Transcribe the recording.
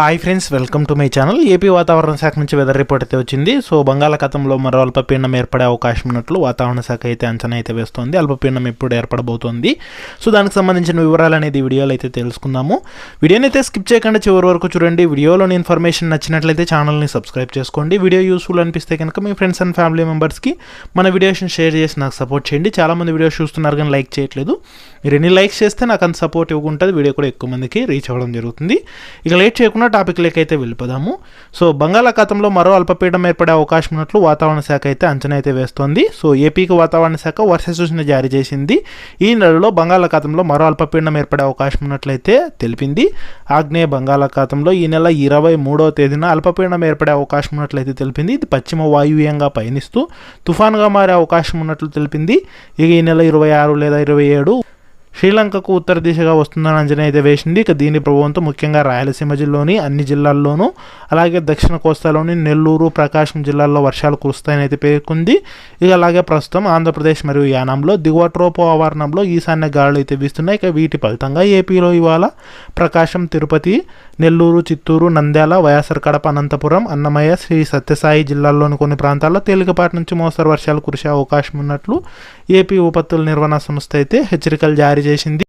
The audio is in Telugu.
Hi friends welcome to my channel AP వాతావరణ శాఖ నుంచి వెదర్ రిపోర్ట్ అయితే వచ్చింది. సో బంగాళాఖాతంలో మరో అల్పపీడనం ఏర్పడే అవకాశం ఉన్నట్లు వాతావరణ శాఖ అయితే అంచనా అయితే వేస్తోంది. అల్పపీడనం ఎప్పుడు ఏర్పడబోతోంది. సో దానికి సంబంధించిన వివరాలు అనేది వీడియోలో అయితే తెలుసుకుందాము. వీడియోని అయితే స్కిప్ చేయకుండా చివరి వరకు చూడండి. వీడియోలోని ఇన్ఫర్మేషన్ నచ్చినట్లయితే ఛానల్ని సబ్స్క్రైబ్ చేసుకోండి. వీడియో యూస్ఫుల్ అనిపిస్తే కనుక మీ ఫ్రెండ్స్ అండ్ ఫ్యామిలీ మెంబర్స్కి మన వీడియోస్ని షేర్ చేసి నాకు సపోర్ట్ చేయండి. చాలామంది వీడియోస్ చూస్తున్నారు కానీ లైక్ చేయట్లేదు. మీరు ఎన్ని లైక్స్ చేస్తే నాకు అంత సపోర్ట్ ఇవ్వకుంటుంది. వీడియో కూడా ఎక్కువ మందికి రీచ్ అవ్వడం జరుగుతుంది. ఇక లేట్ చేయకుండా టాపిక్ అయితే వెళ్ళిపోదాము. సో బంగాళాఖాతంలో మరో అల్పపీడనం ఏర్పడే అవకాశం ఉన్నట్లు వాతావరణ శాఖ అయితే అంచనా అయితే వేస్తోంది. సో ఏపీకి వాతావరణ శాఖ వర్ష సూచన జారీ చేసింది. ఈ నెలలో బంగాళాఖాతంలో మరో అల్పపీడనం ఏర్పడే అవకాశం ఉన్నట్లయితే తెలిపింది. ఆగ్నేయ బంగాళాఖాతంలో ఈ నెల ఇరవై మూడవ తేదీన అల్పపీడనం ఏర్పడే అవకాశం ఉన్నట్లయితే తెలిపింది. ఇది పశ్చిమ వాయువ్యంగా పయనిస్తూ తుఫాన్గా మారే అవకాశం ఉన్నట్లు తెలిపింది. ఇక ఈ నెల ఇరవై ఆరు లేదా ఇరవై ఏడు శ్రీలంకకు ఉత్తర దిశగా వస్తుందని అంచనా అయితే వేసింది. ఇక దీని ప్రభావంతో ముఖ్యంగా రాయలసీమ జిల్లాలోని అన్ని జిల్లాల్లోనూ అలాగే దక్షిణ కోస్తాలోని నెల్లూరు ప్రకాశం జిల్లాల్లో వర్షాలు కురుస్తాయని అయితే పేర్కొంది. ఇక అలాగే ప్రస్తుతం ఆంధ్రప్రదేశ్ మరియు యానంలో దిగువ ట్రోపో ఆవరణంలో ఈశాన్య గాలులు అయితే వీస్తున్నాయి. ఇక వీటి ఫలితంగా ఏపీలో ఇవాళ ప్రకాశం తిరుపతి నెల్లూరు చిత్తూరు నంద్యాల వైఎస్ఆర్ కడప అనంతపురం అన్నమయ్య శ్రీ సత్యసాయి జిల్లాల్లోని కొన్ని ప్రాంతాల్లో తేలికపాటి నుంచి మోస్తరు వర్షాలు కురిసే అవకాశం ఉన్నట్లు ఏపీ ఉపత్తుల నిర్వహణ సంస్థ అయితే హెచ్చరికలు జారీ చేసింది